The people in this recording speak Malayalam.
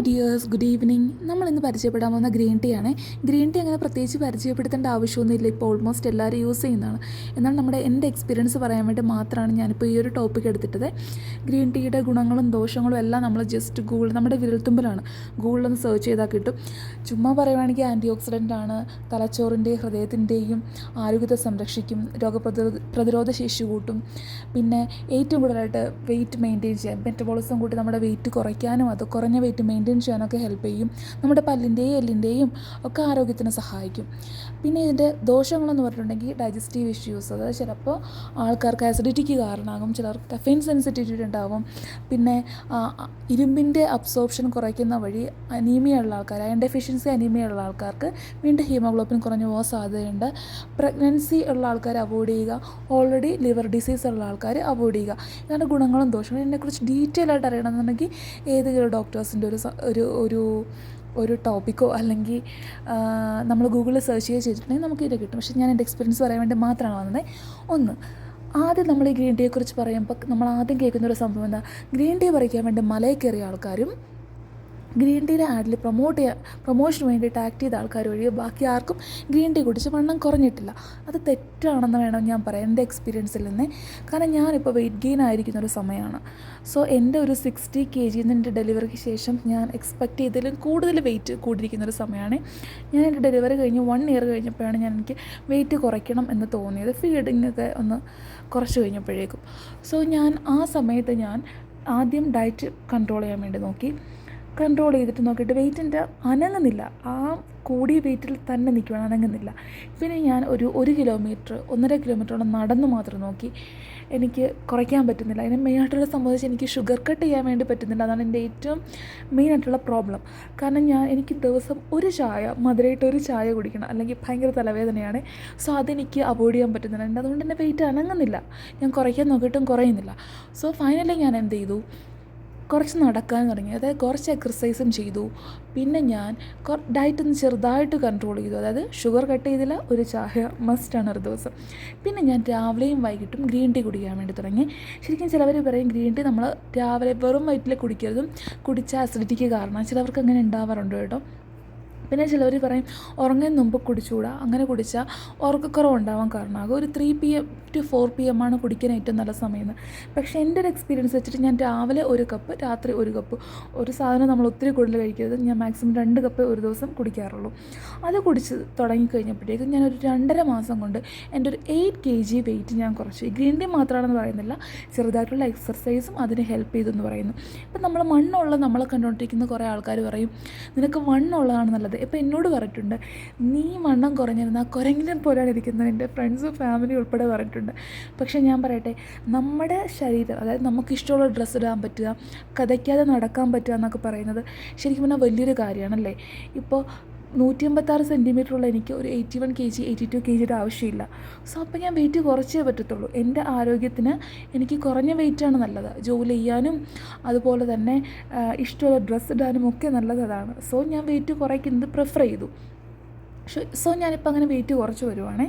ഡിയേഴ്സ് ഗുഡ് ഈവനിങ് നമ്മൾ ഇന്ന് പരിചയപ്പെടാൻ പോകുന്ന ഗ്രീൻ ടീ ആണ്. ഗ്രീൻ ടീ അങ്ങനെ പ്രത്യേകിച്ച് പരിചയപ്പെടുത്തേണ്ട ആവശ്യമൊന്നുമില്ല. ഇപ്പോൾ ഓൾമോസ്റ്റ് എല്ലാവരും യൂസ് ചെയ്യുന്നതാണ്. എന്നാൽ നമ്മുടെ എന്റെ എക്സ്പീരിയൻസ് പറയാൻ വേണ്ടി മാത്രമാണ് ഞാനിപ്പോൾ ഈ ഒരു ടോപ്പിക് എടുത്തിട്ടത്. ഗ്രീൻ ടീയുടെ ഗുണങ്ങളും ദോഷങ്ങളും എല്ലാം നമ്മൾ ജസ്റ്റ് ഗൂഗിൾ നമ്മുടെ വിരൽത്തുമ്പിലാണ്. ഗൂഗിളൊന്ന് സെർച്ച് ചെയ്താൽ കിട്ടും. ചുമ്മാ പറയുവാണെങ്കിൽ ആന്റി ഓക്സിഡന്റ് ആണ്. തലച്ചോറിന്റെയും ഹൃദയത്തിന്റെയും ആരോഗ്യത്തെ സംരക്ഷിക്കും. രോഗപ്രതിരോധ പ്രതിരോധ ശേഷി കൂട്ടും. പിന്നെ ഏറ്റവും കൂടുതലായിട്ട് വെയിറ്റ് മെയിന്റെയിൻ ചെയ്യാൻ മെറ്റബോളിസം കൂട്ടി നമ്മുടെ വെയിറ്റ് കുറയ്ക്കാനും അത് കുറഞ്ഞ വെയിറ്റ് മെയിന്റെയിൻ ചെയ്യാനൊക്കെ ഹെൽപ്പ് ചെയ്യും. നമ്മുടെ പല്ലിന്റെയും എല്ലിന്റെയും ഒക്കെ ആരോഗ്യത്തിന് സഹായിക്കും. പിന്നെ ഇതിന്റെ ദോഷങ്ങളെന്ന് പറഞ്ഞിട്ടുണ്ടെങ്കിൽ ഡൈജസ്റ്റീവ് ഇഷ്യൂസ് അതായത് ചിലപ്പോൾ ആൾക്കാർക്ക് ആസിഡിറ്റിക്ക് കാരണമാകും ചിലർക്ക് കഫൈൻ സെൻസിറ്റിവിറ്റി ഉണ്ടാകും പിന്നെ ഇരുമ്പിന്റെ അബ്സോർപ്ഷൻ കുറയ്ക്കുന്ന വഴി അനീമിയ ഉള്ള ആൾക്കാർ അയൺ ഡെഫിഷ്യൻസി അനീമിയ ഉള്ള ആൾക്കാർക്ക് വീണ്ടും ഹീമോഗ്ലോബിൻ കുറഞ്ഞു പോകാൻ സാധ്യതയുണ്ട്. പ്രഗ്നൻസി ഉള്ള ആൾക്കാർ അവോയ്ഡ് ചെയ്യുക. ഓൾറെഡി ലിവർ ഡിസീസ് ഉള്ള ആൾക്കാർ അവോയ്ഡ് ചെയ്യുക. ഇതാണ് ഗുണങ്ങളും ദോഷങ്ങളും. ഇതിനെക്കുറിച്ച് ഡീറ്റെയിൽ ആയിട്ട് അറിയണമെന്നുണ്ടെങ്കിൽ ഏതെങ്കിലും ഡോക്ടേഴ്സിന്റെ ഒരു ഒരു ഒരു ഒരു ടോപ്പിക്കോ അല്ലെങ്കിൽ നമ്മൾ ഗൂഗിളിൽ സെർച്ച് ചെയ്ത് ചെയ്തിട്ടുണ്ടെങ്കിൽ നമുക്ക് ഇത് കിട്ടും. പക്ഷേ ഞാൻ എന്റെ എക്സ്പീരിയൻസ് പറയാൻ വേണ്ടി മാത്രമാണ് വന്നത്. ഒന്ന് ആദ്യം നമ്മൾ ഈ ഗ്രീൻ ടീയെക്കുറിച്ച് പറയുമ്പോൾ നമ്മൾ ആദ്യം കേൾക്കുന്ന ഒരു സംഭവം എന്താ? ഗ്രീൻ ടീ പറിക്കാൻ വേണ്ടി മലയിൽ കയറിയ ആൾക്കാരും ഗ്രീൻ ടീയുടെ ആഡിൽ പ്രൊമോട്ട് ചെയ്യാൻ പ്രൊമോഷന് വേണ്ടിയിട്ട് ആക്ട് ചെയ്ത ആൾക്കാർ ഒഴികെ ബാക്കി ആർക്കും ഗ്രീൻ ടീ കുടിച്ച് വണ്ണം കുറഞ്ഞിട്ടില്ല. അത് തെറ്റാണെന്ന് വേണം ഞാൻ പറയാം എന്റെ എക്സ്പീരിയൻസിൽ നിന്ന്. കാരണം ഞാനിപ്പോൾ വെയിറ്റ് ഗെയിൻ ആയിരിക്കുന്ന ഒരു സമയമാണ്. സോ എന്റെ ഒരു സിക്സ്റ്റി കെ ജിന്ന് എന്റെ ഡെലിവറിക്ക് ശേഷം ഞാൻ എക്സ്പെക്റ്റ് ചെയ്തതിലും കൂടുതൽ വെയിറ്റ് കൂടിയിരിക്കുന്ന ഒരു സമയമാണ്. ഞാൻ എന്റെ ഡെലിവറി കഴിഞ്ഞ് വൺ ഇയർ കഴിഞ്ഞപ്പോഴാണ് ഞാൻ എനിക്ക് വെയിറ്റ് കുറയ്ക്കണം എന്ന് തോന്നിയത്. ഫീഡിങ്ങൊക്കെ ഒന്ന് കുറച്ച് കഴിഞ്ഞപ്പോഴേക്കും. സോ ഞാൻ ആ സമയത്ത് ഞാൻ ആദ്യം ഡയറ്റ് കൺട്രോൾ ചെയ്യാൻ വേണ്ടി നോക്കി. കൺട്രോൾ ചെയ്തിട്ട് നോക്കിയിട്ട് വെയിറ്റിന്റെ അനങ്ങുന്നില്ല. ആ കൂടിയ വെയിറ്റിൽ തന്നെ നിൽക്കുകയാണ് അനങ്ങുന്നില്ല. പിന്നെ ഞാൻ ഒരു ഒരു കിലോമീറ്റർ ഒന്നര കിലോമീറ്ററോളം നടന്നു മാത്രം നോക്കി എനിക്ക് കുറയ്ക്കാൻ പറ്റുന്നില്ല. അതിന് മെയിനായിട്ടുള്ള സംബന്ധിച്ച് എനിക്ക് ഷുഗർ കട്ട് ചെയ്യാൻ വേണ്ടി പറ്റുന്നില്ല. അതാണ് എന്റെ ഏറ്റവും മെയിനായിട്ടുള്ള പ്രോബ്ലം കാരണം ഞാൻ എനിക്ക് ദിവസം ഒരു ചായ മധുരമായിട്ട് ഒരു ചായ കുടിക്കണം. അല്ലെങ്കിൽ ഭയങ്കര തലവേദനയാണ്. സോ അതെനിക്ക് അവോയ്ഡ് ചെയ്യാൻ പറ്റുന്നില്ല. എന്റെ അതുകൊണ്ട് എന്റെ വെയിറ്റ് അനങ്ങുന്നില്ല. ഞാൻ കുറയ്ക്കാൻ നോക്കിയിട്ടും കുറയുന്നില്ല. സോ ഫൈനലി ഞാൻ എന്ത് ചെയ്തു? കുറച്ച് നടക്കാൻ തുടങ്ങി. അതായത് കുറച്ച് എക്സർസൈസും ചെയ്തു. പിന്നെ ഞാൻ ഡയറ്റ് ഒന്ന് ചെറുതായിട്ട് കൺട്രോൾ ചെയ്തു. അതായത് ഷുഗർ കട്ട് ചെയ്തില്ല ഒരു ചായ മസ്റ്റാണ് ഒരു ദിവസം. പിന്നെ ഞാൻ രാവിലെയും വൈകിട്ടും ഗ്രീൻ ടീ കുടിക്കാൻ വേണ്ടി തുടങ്ങി. ശരിക്കും ചിലവർ പറയും ഗ്രീൻ ടീ നമ്മൾ രാവിലെ വെറും വയറ്റിൽ കുടിക്കരുതും. കുടിച്ച അസിഡിറ്റിക്ക് കാരണം ചിലവർക്ക് അങ്ങനെ ഉണ്ടാവാറുണ്ട് കേട്ടോ. പിന്നെ ചിലവർ പറയും ഉറങ്ങിയ മുമ്പ് കുടിച്ചുകൂടാ. അങ്ങനെ കുടിച്ചാൽ ഉറക്കക്കുറവ് ഉണ്ടാവാൻ കാരണമാകും. ഒരു three P M to four P M ആണ് കുടിക്കാൻ ഏറ്റവും നല്ല സമയം പക്ഷേ എന്റെ ഒരു എക്സ്പീരിയൻസ് വെച്ചിട്ട് ഞാൻ രാവിലെ ഒരു കപ്പ് രാത്രി ഒരു കപ്പ് ഒരു സാധനം നമ്മൾ ഒത്തിരി കൂടുതൽ കഴിക്കരുത്. ഞാൻ മാക്സിമം രണ്ട് കപ്പ് ഒരു ദിവസം കുടിക്കാറുള്ളൂ. അത് കുടിച്ച് തുടങ്ങിക്കഴിഞ്ഞപ്പോഴേക്കും ഞാൻ ഒരു രണ്ടര മാസം കൊണ്ട് എന്റെ ഒരു എയ്റ്റ് കെ ജി വെയിറ്റ് ഞാൻ കുറച്ചു. ഗ്രീൻ ടീ മാത്രമാണെന്ന് പറയുന്നില്ല. ചെറുതായിട്ടുള്ള എക്സർസൈസും അതിന് ഹെൽപ്പ് ചെയ്തെന്ന് പറയുന്നു. ഇപ്പം നമ്മൾ മണ്ണുള്ള നമ്മളെ കണ്ടുകൊണ്ടിരിക്കുന്ന കുറേ ആൾക്കാർ പറയും നിനക്ക് മണ്ണുള്ളതാണ് നല്ലത് ഇപ്പം എന്നോട് പറഞ്ഞിട്ടുണ്ട് നീ വണ്ണം കുറഞ്ഞിരുന്നാൽ കുരങ്ങിനെ പോലെയാണ് ഇരിക്കുന്നത് എന്റെ ഫ്രണ്ട്സും ഫാമിലി ഉൾപ്പെടെ പറഞ്ഞിട്ടുണ്ട്. പക്ഷേ ഞാൻ പറയട്ടെ നമ്മുടെ ശരീരം അതായത് നമുക്ക് ഇഷ്ടമുള്ള ഡ്രസ്സ് ഇടാൻ പറ്റുക കഥയ്ക്കാതെ നടക്കാൻ പറ്റുക എന്നൊക്കെ പറയുന്നത് ശരിക്കും പറഞ്ഞാൽ വലിയൊരു കാര്യമാണല്ലേ? ഇപ്പോൾ നൂറ്റി അമ്പത്താറ് സെന്റിമീറ്ററുള്ള എനിക്ക് ഒരു eighty one K G eighty two K ജിയുടെ ആവശ്യമില്ല. സോ അപ്പോൾ ഞാൻ വെയിറ്റ് കുറച്ചേ പറ്റത്തുള്ളൂ. എന്റെ ആരോഗ്യത്തിന് എനിക്ക് കുറഞ്ഞ വെയിറ്റാണ് നല്ലത്. ജോലി ചെയ്യാനും അതുപോലെ തന്നെ ഇഷ്ടമുള്ള ഡ്രസ്സ് ഇടാനും ഒക്കെ നല്ലതാണ് സോ ഞാൻ വെയിറ്റ് കുറയ്ക്കുന്നത് പ്രിഫർ ചെയ്തു. സോ ഞാനിപ്പോൾ അങ്ങനെ വെയിറ്റ് കുറച്ച് വരുവാണേ.